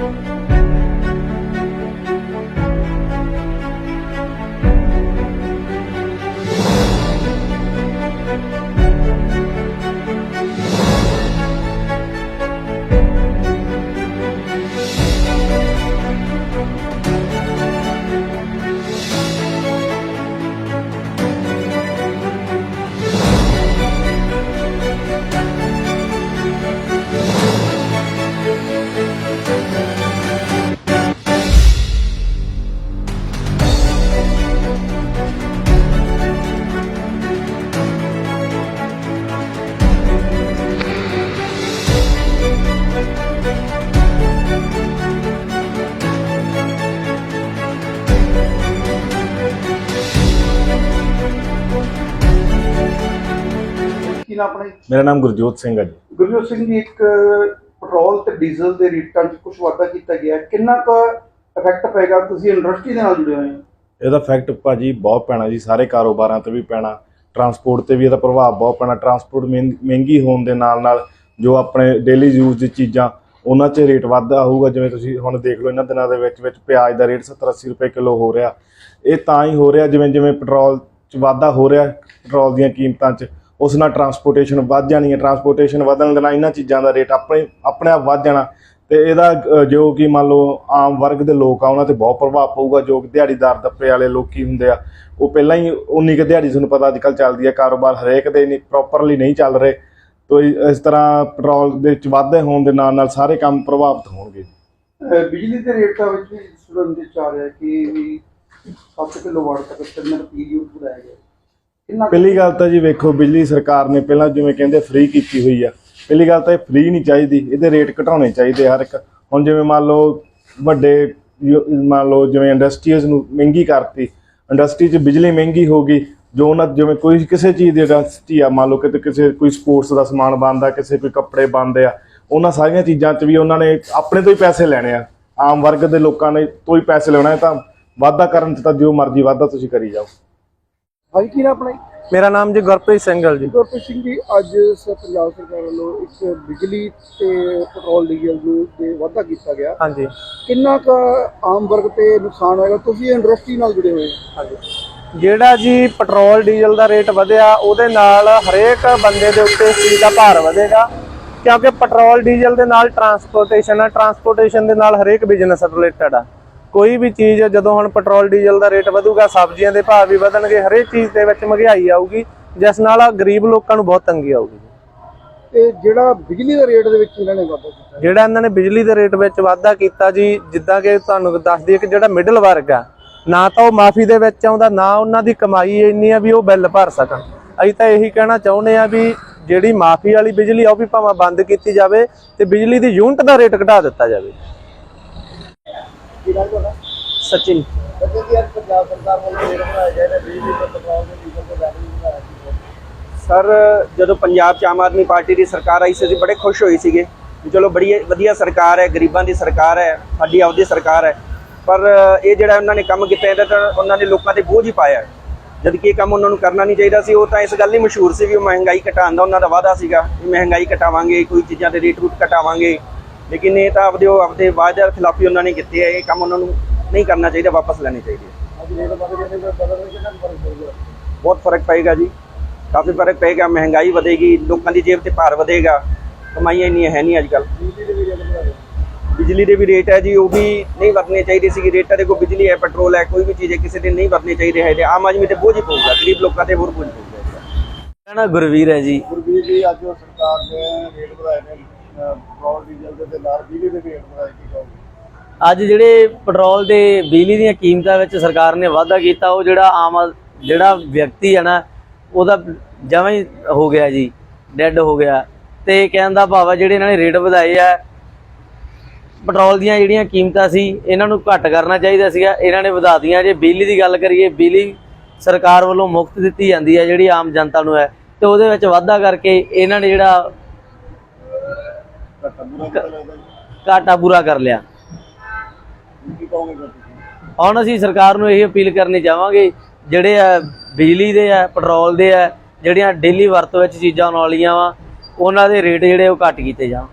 ਕੀ ਨਾ ਆਪਣੇ ਮੇਰਾ ਨਾਮ ਗੁਰਜੋਤ ਸਿੰਘ ਹੈ ਜੀ। ਗੁਰਜੋਤ ਸਿੰਘ ਜੀ ਇੱਕ ਪੈਟਰੋਲ ਤੇ ਡੀਜ਼ਲ ਦੇ ਰੇਟਾਂ 'ਚ ਕੁਝ ਵਾਧਾ ਕੀਤਾ ਗਿਆ। ਹੈ। ਕਿੰਨਾ ਕੁ ਇਫੈਕਟ ਪਏਗਾ? ਤੁਸੀਂ ਇੰਡਸਟਰੀ ਦੇ ਨਾਲ ਜੁੜੇ ਹੋਏ ਹੋ। ਇਹਦਾ ਫੈਕਟ ਭਾਜੀ ਬਹੁਤ ਪੈਣਾ ਜੀ ਸਾਰੇ ਕਾਰੋਬਾਰਾਂ ਤੇ ਵੀ ਪੈਣਾ। ਟਰਾਂਸਪੋਰਟ ਤੇ ਵੀ ਇਹਦਾ ਪ੍ਰਭਾਵ ਬਹੁਤ ਪੈਣਾ। ਟਰਾਂਸਪੋਰਟ ਮਹਿੰ- ਮਹਿੰਗੀ ਹੋਣ ਦੇ ਨਾਲ ਨਾਲ ਜੋ ਆਪਣੇ ਡੇਲੀ ਯੂਜ਼ ਦੀ ਚੀਜ਼ਾਂ ਉਹਨਾਂ 'ਚ ਰੇਟ ਵਾਧਾ ਹੋਊਗਾ। ਜਿਵੇਂ ਤੁਸੀਂ ਹੁਣ ਦੇਖ ਲਓ ਇਹਨਾਂ ਦਿਨਾਂ ਦੇ ਵਿੱਚ ਵਿੱਚ ਪਿਆਜ਼ ਦਾ ਰੇਟ 70 80 ਰੁਪਏ ਕਿਲੋ ਹੋ ਰਿਹਾ। ਇਹ ਤਾਂ ਹੀ ਹੋ ਰਿਹਾ ਜਿਵੇਂ ਜਿਵੇਂ ਪੈਟਰੋਲ 'ਚ ਵਾਧਾ ਹੋ ਰਿਹਾ ਪੈਟਰੋਲ ਦੀਆਂ ਕੀਮਤਾਂ 'ਚ। ਉਸ ਨਾਲ ਟਰਾਂਸਪੋਰਟੇਸ਼ਨ ਵੱਧ ਜਾਣੀ ਹੈ ਟਰਾਂਸਪੋਰਟੇਸ਼ਨ ਵਧਣ ਦੇ ਨਾਲ ਇਹਨਾਂ ਚੀਜ਼ਾਂ ਦਾ ਰੇਟ ਆਪਣੇ ਆਪਣੇ ਆਪ ਵੱਧ ਜਾਣਾ। ਤੇ ਇਹਦਾ ਜੋ ਕਿ ਮੰਨ ਲਓ ਆਮ ਵਰਗ ਦੇ ਲੋਕ ਆ, ਉਹਨਾਂ ਤੇ ਬਹੁਤ ਪ੍ਰਭਾਵ ਪਊਗਾ, ਜੋ ਕਿ ਦਿਹਾੜੀਦਾਰ ਦੱਪੇ ਵਾਲੇ ਲੋਕੀ ਹੁੰਦੇ ਆ। ਉਹ ਪਹਿਲਾਂ ਹੀ ਉਨੀ ਕੁ ਦਿਹਾੜੀ ਤੁਹਾਨੂੰ ਪਤਾ ਅੱਜ ਚੱਲਦੀ ਹੈ, ਕਾਰੋਬਾਰ ਹਰੇਕ ਦੇ ਨਹੀਂ ਪ੍ਰੋਪਰਲੀ ਨਹੀਂ ਚੱਲ ਰਹੇ। ਤੋ ਇਸ ਤਰ੍ਹਾਂ ਪੈਟਰੋਲ ਦੇ ਵਿੱਚ ਵਾਧੇ ਹੋਣ ਦੇ ਨਾਲ ਨਾਲ ਸਾਰੇ ਕੰਮ ਪ੍ਰਭਾਵਿਤ ਹੋਣਗੇ। ਬਿਜਲੀ ਦੇ ਰੇਟਾਂ ਵਿੱਚ ਵੀ ਸੁਣਨ ਦੇ ਚਾਹ ਰਿਹਾ ਕਿ 7 ਕਿਲੋਵਾਟ ਤੱਕ ਟਰਮੀਨਲ ਪੀਰੀਅਡ ਵਧਾਇਆ ਗਿਆ। ਪਹਿਲੀ ਗੱਲ ਤਾਂ ਜੀ ਵੇਖੋ, ਬਿਜਲੀ ਸਰਕਾਰ ਨੇ ਪਹਿਲਾਂ ਜਿਵੇਂ ਕਹਿੰਦੇ ਫ੍ਰੀ ਕੀਤੀ ਹੋਈ ਆ। ਪਹਿਲੀ ਗੱਲ ਤਾਂ ਇਹ ਫ੍ਰੀ ਨਹੀਂ ਚਾਹੀਦੀ, ਇਹਦੇ ਰੇਟ ਘਟਾਉਣੇ ਚਾਹੀਦੇ ਹਰ ਇੱਕ। ਹੁਣ ਜਿਵੇਂ ਮੰਨ ਲਓ ਵੱਡੇ ਮੰਨ ਲਓ ਜਿਵੇਂ ਇੰਡਸਟਰੀਜ਼ ਨੂੰ ਮਹਿੰਗੀ ਕਰਤੀ ਇੰਡਸਟਰੀ 'ਚ ਬਿਜਲੀ ਮਹਿੰਗੀ ਹੋ ਗਈ, ਜੋ ਉਹਨਾਂ ਜਿਵੇਂ ਕੋਈ ਕਿਸੇ ਚੀਜ਼ ਦੀ ਇੰਡਸਟਰੀ ਆ, ਮੰਨ ਲਓ ਕਿਤੇ ਕਿਸੇ, ਕੋਈ ਸਪੋਰਟਸ ਦਾ ਸਮਾਨ ਬਣਦਾ, ਕਿਸੇ ਕੋਈ ਕੱਪੜੇ ਬਣਦੇ ਆ, ਉਹਨਾਂ ਸਾਰੀਆਂ ਚੀਜ਼ਾਂ 'ਚ ਵੀ ਉਹਨਾਂ ਨੇ ਆਪਣੇ ਤੋਂ ਹੀ ਪੈਸੇ ਲੈਣੇ ਆ। ਆਮ ਵਰਗ ਦੇ ਲੋਕਾਂ ਨੇ ਤੋਂ ਹੀ ਪੈਸੇ ਲੈਣਾ ਤਾਂ ਵਾਧਾ ਕਰਨ 'ਚ ਤਾਂ ਜੋ ਮਰਜ਼ੀ ਵਾਧਾ ਤੁਸੀਂ ਕਰੀ ਜਾਓ। ਹਾਂਜੀ ਕੀ ਨਾ ਆਪਣੇ ਮੇਰਾ ਨਾਮ ਜੀ ਗੁਰਪ੍ਰੀਤ ਸਿੰਘਲ ਜੀ। ਗੁਰਪ੍ਰੀਤ ਸਿੰਘ ਜੀ ਅੱਜ ਸ- ਪੰਜਾਬ ਸਰਕਾਰ ਵੱਲੋਂ ਇੱਕ ਬਿਜਲੀ ਤੇ ਪੈਟਰੋਲ ਡੀਜ਼ਲ ਨੂੰ ਦੇ ਵਾਧਾ ਕੀਤਾ ਗਿਆ। ਹਾਂਜੀ। ਕਿੰਨਾ ਕੁ ਆਮ ਵਰਗ ਤੇ ਨੁਕਸਾਨ ਹੋਏਗਾ? ਤੁਸੀਂ ਇੰਡਸਟਰੀ ਨਾਲ ਜੁੜੇ ਹੋਏ ਹੋ। ਹਾਂਜੀ। ਜਿਹੜਾ ਜੀ ਪੈਟਰੋਲ ਡੀਜ਼ਲ ਦਾ ਰੇਟ ਵਧਿਆ ਉਹਦੇ ਨਾਲ ਹਰੇਕ ਬੰਦੇ ਦੇ ਉੱਤੇ ਇਸ ਚੀਜ਼ ਦਾ ਭਾਰ ਵਧੇਗਾ। ਕਿਉਂਕਿ ਪੈਟਰੋਲ ਡੀਜ਼ਲ ਦੇ ਨਾਲ ਟਰਾਂਸਪੋਰਟੇਸ਼ਨ ਹੈ ਟਰਾਂਸਪੋਰਟੇਸ਼ਨ ਦੇ ਨਾਲ ਹਰੇਕ ਬਿਜ਼ਨਸ ਰਿਲੇਟਡ ਆ। ਕੋਈ ਵੀ ਚੀਜ਼ ਜਦੋਂ ਹੁਣ ਪੈਟਰੋਲ ਡੀਜ਼ਲ ਦਾ ਰੇਟ ਵਧੂਗਾ ਸਬਜ਼ੀਆਂ ਦੇ ਭਾਅ ਵੀ ਵਧਣਗੇ ਹਰੇਕ ਚੀਜ਼ ਦੇ ਵਿੱਚ ਮਹਿੰਗਾਈ ਆਊਗੀ ਜਿਸ ਨਾਲ ਗਰੀਬ ਲੋਕਾਂ ਨੂੰ ਬਹੁਤ ਤੰਗੀ ਆਊਗੀ। ਤੇ ਜਿਹੜਾ ਬਿਜਲੀ ਦੇ ਰੇਟ ਦੇ ਵਿੱਚ ਇਹਨਾਂ ਨੇ ਵਾਧਾ ਕੀਤਾ ਜਿਹੜਾ ਇਹਨਾਂ ਨੇ ਬਿਜਲੀ ਦੇ ਰੇਟ ਵਿੱਚ ਵਾਧਾ ਕੀਤਾ ਜੀ ਜਿੱਦਾਂ ਕਿ ਤੁਹਾਨੂੰ ਦੱਸ ਦਈਏ ਕਿ ਜਿਹੜਾ ਮਿਡਲ ਵਰਗ ਆ ਨਾ ਤਾਂ ਉਹ ਮਾਫੀ ਦੇ ਵਿੱਚ ਆਉਂਦਾ ਨਾ ਉਹਨਾਂ ਦੀ ਕਮਾਈ ਇੰਨੀ ਆ ਵੀ ਉਹ ਬਿੱਲ ਭਰ ਸਕਣ। ਅਸੀਂ ਤਾਂ ਇਹੀ ਕਹਿਣਾ ਚਾਹੁੰਦੇ ਆ ਵੀ ਜਿਹੜੀ ਮਾਫੀ ਵਾਲੀ ਬਿਜਲੀ ਆ ਉਹ ਵੀ ਭਾਵੇਂ ਬੰਦ ਕੀਤੀ ਜਾਵੇ ਤੇ ਬਿਜਲੀ ਦੀ ਯੂਨਿਟ ਦਾ ਰੇਟ ਘਟਾ ਦਿੱਤਾ ਜਾਵੇ। ਤੁਹਾਡਾ ਸਚਿਨ। ਬੱਚੇ ਦੀ ਅੱਜ ਪੰਜਾਬ ਸਰਕਾਰ ਵੱਲੋਂ ਰੇਟ ਬਣਾਏ ਗਏ ਨੇ ਬਿਜਲੀ ਤੇ ਪੈਟਰੋਲ ਦੇ ਡੀਜ਼ਲ ਦੇ ਰੇਟ ਵੀ ਬਣਾਇਆ ਸੀ। ਸਰ ਜਦੋਂ ਪੰਜਾਬ 'ਚ ਆਮ ਆਦਮੀ ਪਾਰਟੀ ਦੀ ਸਰਕਾਰ ਆਈ ਸੀ ਅਸੀਂ ਬੜੇ ਖੁਸ਼ ਹੋਏ ਸੀਗੇ ਚਲੋ ਬੜੀ ਵਧੀਆ ਸਰਕਾਰ ਹੈ ਗਰੀਬਾਂ ਦੀ ਸਰਕਾਰ ਹੈ ਸਾਡੀ ਆਪਦੀ ਸਰਕਾਰ ਹੈ। ਪਰ ਇਹ ਜਿਹੜਾ ਉਹਨਾਂ ਨੇ ਕੰਮ ਕੀਤਾ ਇਹਦਾ ਤਾਂ ਉਹਨਾਂ ਨੇ ਲੋਕਾਂ ਤੇ ਬੋਝ ਹੀ ਪਾਇਆ ਹੈ। ਜਦ ਕਿ ਇਹ ਕੰਮ ਉਹਨਾਂ ਨੂੰ ਕਰਨਾ ਨਹੀਂ ਚਾਹੀਦਾ ਸੀ ਉਹ ਤਾਂ ਇਸ ਗੱਲ ਲਈ ਮਸ਼ਹੂਰ ਸੀ ਵੀ ਉਹ ਮਹਿੰਗਾਈ ਘਟਾਉਣ ਦਾ ਉਹਨਾਂ ਦਾ ਵਾਅਦਾ ਸੀਗਾ ਮਹਿੰਗਾਈ ਘਟਾਵਾਂਗੇ ਕੋਈ ਚੀਜ਼ਾਂ ਦੇ ਰੇਟ ਰੂਟ ਘਟਾਵਾਂਗੇ। ਲੇਕਿਨ ਇਹ ਤਾਂ ਆਪਦੇ ਉਹ ਆਪਦੇ ਵਾਅਦੇ ਖਿਲਾਫੀ ਉਹਨਾਂ ਨੇ ਕੀਤੇ ਆ ਇਹ ਕੰਮ ਉਹਨਾਂ ਨੂੰ ਨਹੀਂ ਕਰਨਾ ਚਾਹੀਦਾ ਵਾਪਸ ਲੈਣੇ ਚਾਹੀਦੇ ਨੇ ਬਹੁਤ ਫ਼ਰਕ ਪਏਗਾ ਜੀ ਕਾਫੀ ਫ਼ਰਕ ਪਏਗਾ ਮਹਿੰਗਾਈ ਵਧੇਗੀ ਲੋਕਾਂ ਦੀ ਜੇਬ ਤੇ ਭਾਰ ਵਧੇਗਾ ਕਮਾਈਆਂ ਇੰਨੀਆਂ ਹੈ ਨਹੀਂ ਅੱਜ ਕੱਲ ਬਿਜਲੀ ਦੇ ਵੀ ਰੇਟ ਹੈ ਜੀ ਉਹ ਵੀ ਨਹੀਂ ਵਧਨੇ ਚਾਹੀਦੇ ਸੀ ਰੇਟਾਂ ਦੇ ਕੋ ਬਿਜਲੀ ਹੈ ਪੈਟਰੋਲ ਹੈ ਕੋਈ ਵੀ ਚੀਜ਼ ਹੈ ਕਿਸੇ ਦੇ ਨਹੀਂ ਵਧਨੇ ਚਾਹੀਦੇ ਹੈ ਤੇ ਆਮ ਆਦਮੀ ਤੇ ਬੋਝ ਹੀ ਪਊਗਾ ਗਰੀਬ ਲੋਕਾਂ ਤੇ ਹੋਰ ਬੋਝ ਪਊਗਾ। ਮੇਰਾ ਨਾਮ ਗੁਰਵੀਰ ਹੈ ਜੀ। ਗੁਰਬੀਰ ਜੀ ਅੱਜ ਸਰਕਾਰ ਨੇ ਰੇਟ ਵਧਾਏ ਨੇ ਦੇ ਤੇ ਨਾਲ ਬਿਜਲੀ ਦੇ ਰੇਟ ਵਧਾਏ ਕੀ ਕਹੋਗੇ ਅੱਜ ਜਿਹੜੇ ਪੈਟਰੋਲ ਦੇ ਬਿਜਲੀ ਦੀਆਂ ਕੀਮਤਾਂ ਵਿੱਚ ਸਰਕਾਰ ਨੇ ਵਾਧਾ ਕੀਤਾ, ਉਹ ਜਿਹੜਾ ਆਮ ਆ- ਜਿਹੜਾ ਵਿਅਕਤੀ ਹੈ ਨਾ, ਉਹਦਾ ਜਮਾਂ ਹੀ ਹੋ ਗਿਆ ਜੀ, ਡੈੱਡ ਹੋ ਗਿਆ। ਤੇ ਕਹਿਣ ਦਾ ਭਾਵ ਆ, ਜਿਹੜੇ ਇਹਨਾਂ ਨੇ ਰੇਟ ਵਧਾਏ ਆ, ਪੈਟਰੋਲ ਦੀਆਂ ਜਿਹੜੀਆਂ ਕੀਮਤਾਂ ਸੀ, ਇਹਨਾਂ ਨੂੰ ਘੱਟ ਕਰਨਾ ਚਾਹੀਦਾ ਸੀਗਾ। ਇਹਨਾਂ ਨੇ ਵਧਾ ਦਿੱਤੀਆਂ। ਜੇ ਬਿਜਲੀ ਦੀ ਗੱਲ ਕਰੀਏ, ਬਿਜਲੀ ਸਰਕਾਰ ਵੱਲੋਂ ਮੁਫਤ ਦਿੱਤੀ ਜਾਂਦੀ ਹੈ ਜਿਹੜੀ ਆਮ ਜਨਤਾ ਨੂੰ ਹੈ, ਤੇ ਉਹਦੇ ਵਿੱਚ ਵਾਧਾ ਕਰਕੇ ਇਹਨਾਂ ਨੇ ਜਿਹੜਾ ਘਾਟਾ ਪੂਰਾ ਕਰ ਲਿਆ ਹੁਣ ਅਸੀਂ ਸਰਕਾਰ ਨੂੰ ਇਹ ਅਪੀਲ ਕਰਨੀ ਚਾਹਾਂਗੇ ਜਿਹੜੇ ਆ ਬਿਜਲੀ ਦੇ ਆ ਪੈਟਰੋਲ ਦੇ ਆ ਜਿਹੜੀਆਂ ਡੇਲੀ ਵਰਤੋਂ ਵਿੱਚ ਚੀਜ਼ਾਂ ਆਉਣ ਵਾਲੀਆਂ ਵਾ ਉਹਨਾਂ ਦੇ ਰੇਟ ਜਿਹੜੇ ਉਹ ਘੱਟ ਕੀਤੇ ਜਾਣ।